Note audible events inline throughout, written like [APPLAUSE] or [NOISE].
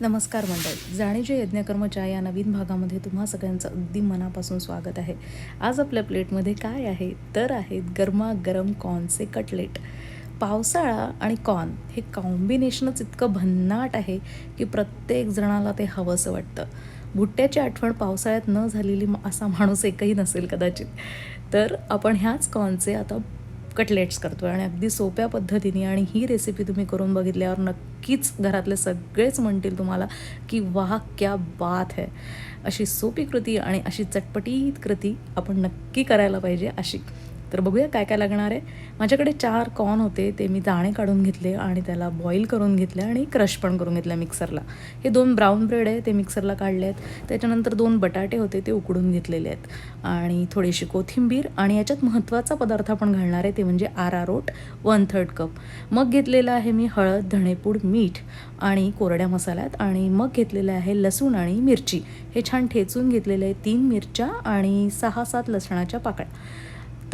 नमस्कार मंडळ. जाणीजे यज्ञकर्मच्या या नवीन भागामध्ये तुम्हा सगळ्यांचं अगदी मनापासून स्वागत आहे. आज आपल्या प्लेटमध्ये काय आहे? तर आहेत गरमागरम कॉर्नचे कटलेट. पावसाळा आणि कॉर्न हे कॉम्बिनेशनच इतकं भन्नाट आहे की प्रत्येक जणाला ते हवंसं वाटतं. भुट्ट्याची आठवण पावसाळ्यात न झालेली असा माणूस एकही नसेल कदाचित. तर आपण ह्याच कॉर्नचे आता कटलेट्स करतो आहे आणि अगदी सोप्या पद्धतीने आणि ही रेसिपी तुम्ही करून बघितल्यावर नक्कीच घरातले सगळेच म्हणतील तुम्हाला की वाह क्या बात है. अशी सोपी कृती आणि अशी चटपटीत कृती आपण नक्की करायला पाहिजे अशी. तर बघूया काय काय लागणार आहे. माझ्याकडे चार कॉर्न होते ते मी दाणे काढून घेतले आणि त्याला बॉईल करून घेतले आणि क्रश पण करून घेतलं मिक्सरला हे दोन ब्राऊन ब्रेड आहे ते मिक्सरला काढले आहेत. त्याच्यानंतर दोन बटाटे होते ते उकडून घेतलेले आहेत. आणि थोडीशी कोथिंबीर आणि याच्यात महत्त्वाचा पदार्थ आपण घालणार आहे ते म्हणजे आरारोट वन थर्ड कप मग घेतलेलं आहे मी हळद धणेपूड मीठ आणि कोरड्या मसाल्यात आणि मग घेतलेलं आहे लसूण आणि मिरची. हे छान ठेचून घेतलेले आहे तीन मिरच्या आणि सहा सात लसणाच्या पाकळ्या.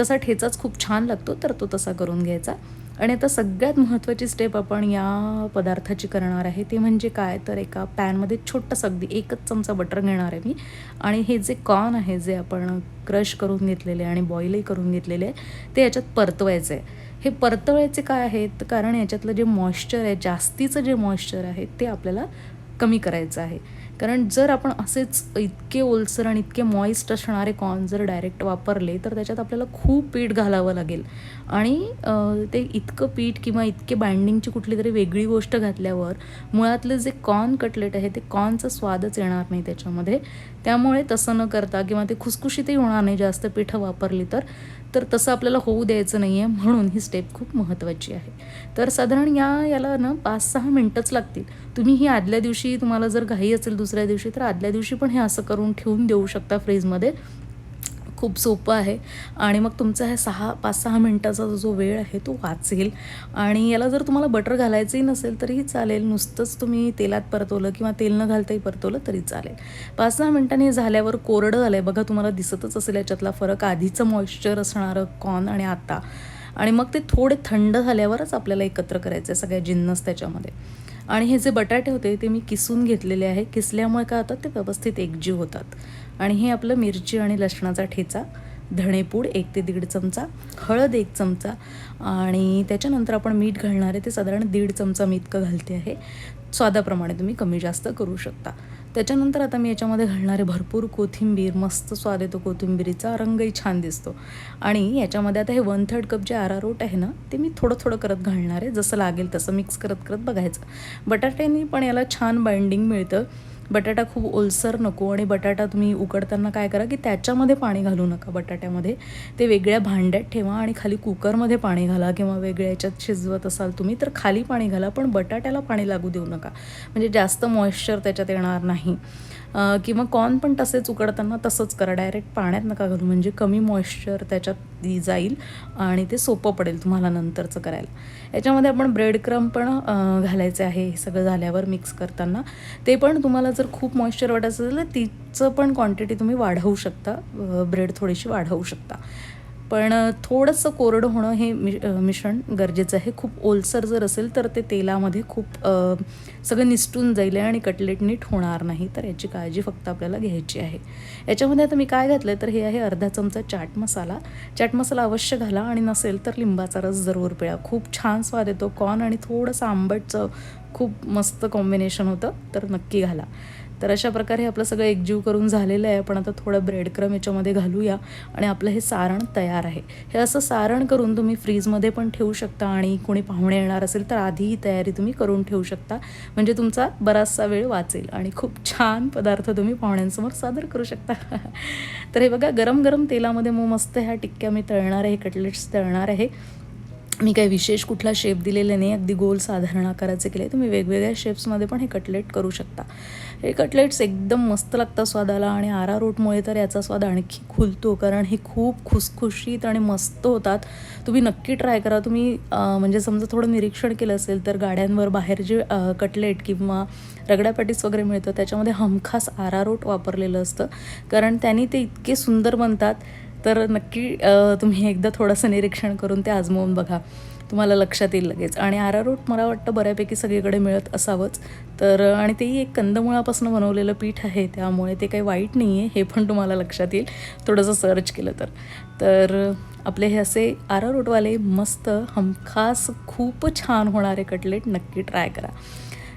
तसा ठेचाच खूप छान लागतो तर तो तसा करून घ्यायचा. आणि आता सगळ्यात महत्त्वाची स्टेप आपण या पदार्थाची करणार आहे ते म्हणजे काय? तर एका पॅनमध्ये छोटंसं अगदी एकच चमचा बटर घेणार आहे मी. आणि हे जे कॉर्न आहे जे आपण क्रश करून घेतलेले आणि बॉईलही करून घेतलेले आहे ते याच्यात परतवायचं आहे हे परतवायचे काय आहेत? कारण याच्यातलं जे मॉइश्चर आहे जास्तीचं जे मॉइश्चर आहे ते आपल्याला कमी करायचं आहे. कारण जर आपण असेच इतके ओलसर आणि इतके मॉइस्ट असणारे कॉर्न जर डायरेक्ट वापरले तर त्याच्यात आपल्याला खूप पीठ घालावं लागेल. आणि ते इतकं पीठ किंवा इतके बाइंडिंगची कुठली तरी वेगळी गोष्ट घातल्यावर मुळातलं जे कॉर्न कटलेट आहे ते कॉर्नचा स्वादच येणार नाही त्याच्यामध्ये. त्यामुळे तसं न करता किंवा ते खुसखुशीतही होणार नाही जास्त पिठं वापरली तर तर तसं आपल्याला होऊ द्यायचं नाही आहे म्हणून ही स्टेप खूप महत्त्वाची आहे. तर साधारण या याला ना पाच सहा मिनटंच लागतील. तुम्ही ही आदल्या दिवशी तुम्हाला जर घाई असेल दुसऱ्या दिवशी तर आदल्या दिवशी पण हे असं करून ठेवून देऊ शकता फ्रीजमध्ये खूप सोपं आहे. आणि मग तुमचा हे सहा पाच सहा मिनटाचा जो वेळ आहे तो वाचेल. आणि याला जर तुम्हाला बटर घालायचंही नसेल तरीही चालेल. नुसतंच तुम्ही तेलात परतवलं किंवा तेल न घालताही परतवलं तरी चालेल. पाच सहा मिनटांनी झाल्यावर कोरडं झालं आहे बघा तुम्हाला दिसतच असेल याच्यातला फरक. आधीचं मॉइश्चर असणारं कॉर्न आणि आता. आणि मग ते थोडे थंड झाल्यावरच आपल्याला एकत्र करायचं आहे सगळ्या जिन्नस त्याच्यामध्ये. आणि हे जे बटाटे होते ते मी किसून घेतलेले आहे. किसल्यामुळे काय होतात? ते व्यवस्थित एकजीव होतात. आणि हे आपलं मिरची आणि लसणाचा ठेचा धणेपूड एक ते दीड चमचा हळद एक चमचा आणि त्याच्यानंतर आपण मीठ घालणार आहे ते साधारण दीड चमचा मी इतकं घालते आहे. स्वादाप्रमाणे तुम्ही कमी जास्त करू शकता. त्याच्यानंतर आता मी याच्यामध्ये घालणारे भरपूर कोथिंबीर मस्त स्वाद येतो कोथिंबीरीचा रंगही छान दिसतो. आणि याच्यामध्ये आता हे वन थर्ड कप जे आरारोट आहे ना ते मी थोडं थोडं करत घालणार आहे जसं लागेल तसं मिक्स करत करत बघायचं. बटाट्याने पण याला छान बाइंडिंग मिळतं. बटाटा खूप ओलसर नको आणि बटाटा तुम्ही उकडताना काय करा की त्याच्यामध्ये पाणी घालू नका बटाट्यामध्ये. ते वेगळ्या भांड्यात ठेवा आणि खाली कुकरमध्ये पाणी घाला किंवा वेगळ्या याच्यात शिजवत असाल तुम्ही तर खाली पाणी घाला पण बटाट्याला पाणी लागू देऊ नका. म्हणजे जास्त मॉइश्चर त्याच्यात येणार नाही. किंवा कॉर्न पण तसेच उकडताना तसंच करा. डायरेक्ट पाण्यात नका घालू. म्हणजे कमी मॉइश्चर त्याच्यात जाईल आणि ते सोपं पडेल तुम्हाला नंतरचं करायला. याच्यामध्ये आपण ब्रेड क्रम पण घालायचे आहे. हे सगळं झाल्यावर मिक्स करताना. ते पण तुम्हाला जर खूप मॉइश्चर वाटायचं असेल तर तिचं पण क्वांटिटी तुम्ही वाढवू शकता. ब्रेड थोडीशी वाढवू शकता. पण थोडंसं कोरडं होणं हे मि मिश्रण गरजेचं आहे. खूप ओलसर जर असेल तर ते तेलामध्ये खूप सगळं निसटून जाईल आणि कटलेट नीट होणार नाही. तर याची काळजी फक्त आपल्याला घ्यायची आहे. याच्यामध्ये आता मी काय घातलं तर हे आहे अर्धा चमचा चाट मसाला. चाट मसाला अवश्य घाला आणि नसेल तर लिंबाचा रस जरूर पिळा. खूप छान स्वाद येतो कॉर्न आणि थोडंसं आंबटचं खूप मस्त कॉम्बिनेशन होतं तर नक्की घाला. तर अशा प्रकारे आपलं सगळं एकजीव करून झालेलं आहे. आपण आता थोडं ब्रेड क्रम याच्यामध्ये घालूया आणि आपलं हे सारण तयार आहे. हे असं सारण करून तुम्ही फ्रीजमध्ये पण ठेवू शकता आणि कोणी पाहुणे येणार असेल तर आधी ही तयारी तुम्ही करून ठेवू शकता. म्हणजे तुमचा बराचसा वेळ वाचेल आणि खूप छान पदार्थ तुम्ही पाहुण्यांसमोर सादर करू शकता. [LAUGHS] तर हे बघा गरम गरम तेलामध्ये मग मस्त ह्या टिक्क्या मी तळणार आहे कटलेट्स तळणार आहे. मी काही विशेष कुठला शेप दिलेला नाही अगदी गोल साधारण आकाराचे केले. तुम्ही वेगवेगळ्या शेप्समध्ये पण हे कटलेट करू शकता. हे कटलेट्स एकदम मस्त लागतात स्वादाला आणि आरारोटमुळे तर याचा स्वाद आणखी खुलतो कारण हे खूप खुसखुशीत आणि मस्त होतात. तुम्ही नक्की ट्राय करा. तुम्ही म्हणजे समजा थोडं निरीक्षण केलं असेल तर गाड्यांवर बाहेर जे कटलेट किंवा रगड्या पॅटीस वगैरे मिळतं त्याच्यामध्ये हमखास आरारोट वापरलेलं असतं. कारण त्यांनी ते इतके सुंदर बनतात. तर नक्की तुम्ही एकदा थोडंसं निरीक्षण करून ते आजमावून बघा. तुम्हाला लक्षात येईल लगेच. आणि आरारोट मला वाटतं बऱ्यापैकी सगळीकडे मिळत असावंच. तर आणि तेही एक कंदमुळापासून बनवलेलं पीठ आहे त्यामुळे ते काही वाईट नाही आहे हे पण तुम्हाला लक्षात येईल. थोडंसं सर्च केलं तर. तर आपले हे असे आरारोटवाले मस्त हमखास खूप छान होणारे कटलेट नक्की ट्राय करा.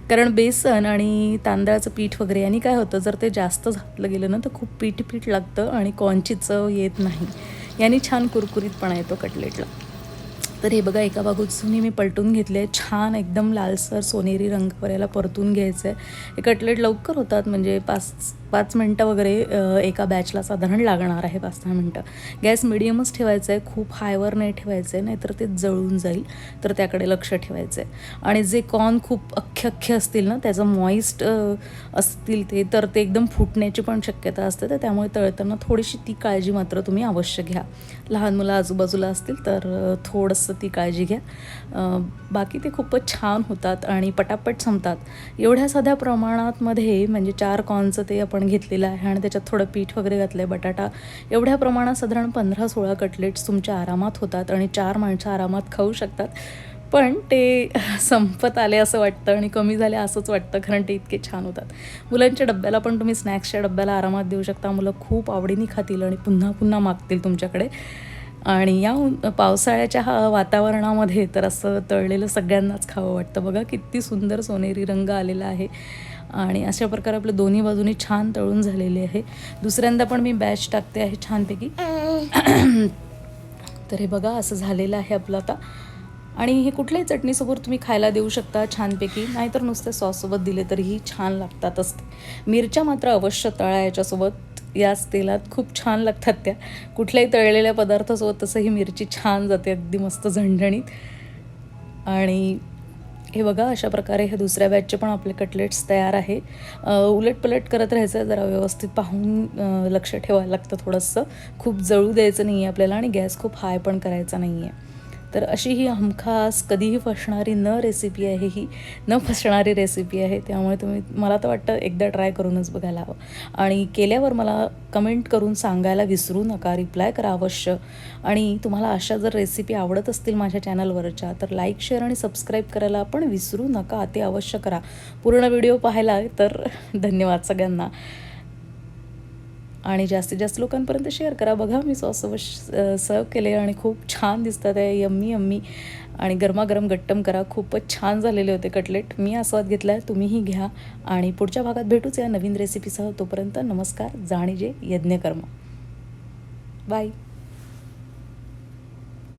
कारण बेसन आणि तांदळाचं पीठ वगैरे यांनी काय होतं जर ते जास्त घातलं गेलं ना तर खूप पीठ पीठ लागतं आणि कॉनची चव येत नाही. यांनी छान कुरकुरीतपणा येतो कटलेटला. तर हे बघा एका बाजूने मी पलटून घेतले. छान एकदम लालसर सोनेरी रंग याला परतून घ्यायचं आहे हे कटलेट लवकर होतात म्हणजे पाच पाच मिनटं वगैरे एका बॅचला साधारण लागणार आहे पाच दहा मिनटं. गॅस मिडियमच ठेवायचा आहे खूप हायवर नाही ठेवायचं आहे नाहीतर ते जळून जाईल तर त्याकडे लक्ष ठेवायचं आहे आणि जे कॉर्न खूप अख्खे अख्खे असतील ना त्याचं मॉइस्ट असतील ते तर ते एकदम फुटण्याची पण शक्यता असते तर त्यामुळे तळताना थोडीशी ती काळजी मात्र तुम्ही अवश्य घ्या. लहान मुलं आजूबाजूला असतील तर थोडंसं ती काळजी घ्या. बाकी ते खूपच छान होतात आणि पटापट संपतात. एवढ्या साध्या प्रमाणातमध्ये म्हणजे चार कॉर्नचं ते आपण घेतलेलं आहे आणि त्याच्यात थोडं पीठ वगैरे घातलं आहे बटाटा. एवढ्या प्रमाणात साधारण पंधरा सोळा कटलेट्स तुमच्या आरामात होतात आणि चार माणसं आरामात खाऊ शकतात. पण ते संपत आले असं वाटतं आणि कमी झाले असंच वाटतं कारण ते इतके छान होतात. मुलांच्या डब्याला पण तुम्ही स्नॅक्सच्या डब्याला आरामात देऊ शकता. मुलं खूप आवडीने खातील आणि पुन्हा पुन्हा मागतील तुमच्याकडे. आणि या पावसाळ्याच्या हा वातावरणामध्ये तर असं तळलेलं सगळ्यांनाच खावं वाटतं. बघा किती सुंदर सोनेरी रंग आलेला आहे. आणि अशा प्रकारे आपलं दोन्ही बाजूनी छान तळून झालेले आहे. दुसऱ्यांदा पण मी बॅच टाकते आहे छानपैकी. तर हे बघा असं झालेलं आहे आपलं आता. आणि हे कुठल्याही चटणीसोबत तुम्ही खायला देऊ शकता छानपैकी. नाहीतर नुसते सॉससोबत दिले तरीही छान लागतातच ते. मिरच्या मात्र अवश्य तळा याच्यासोबत. याच तेलात खूप छान लागतात त्या. कुठल्याही तळलेल्या पदार्थासोबत तसंही मिरची छान जाते अगदी मस्त झणझणीत. आणि हे बघा अशा प्रकारे हे दुसऱ्या बॅचचे पण आपले कटलेट्स तयार आहे. उलट पलट करत राहायचं जरा व्यवस्थित पाहून लक्ष ठेवायला लागतं थोडंसं. खूप जळू द्यायचं नाही आहे आपल्याला आणि गॅस खूप हाय पण करायचा नाही आहे तर अशी ही हमखास कधीही फसणारी न रेसिपी आहे ही. न फसणारी रेसिपी आहे. त्यामुळे तुम्ही मला तर वाटतं एकदा ट्राय करूनच बघायला हवं. आणि केल्यावर मला कमेंट करून सांगायला विसरू नका. रिप्लाय करा अवश्य. आणि तुम्हाला अशा जर रेसिपी आवडत असतील माझ्या चॅनलवरच्या तर लाईक शेअर आणि सबस्क्राईब करायला पण विसरू नका. ते अवश्य करा. पूर्ण व्हिडिओ पाहायला तर धन्यवाद सगळ्यांना. आणि जास्तीत जास्त लोकांपर्यंत शेअर करा. बघा मी सॉससोबत सर्व केले आणि खूप छान दिसतात आहे. Yummy yummy. आणि गरमागरम गट्टम करा. खूपच छान झालेले होते कटलेट. मी आस्वाद घेतला आहे तुम्हीही घ्या. आणि पुढच्या भागात भेटूच या नवीन रेसिपीसह तोपर्यंत नमस्कार जाणीजे यज्ञकर्म. बाय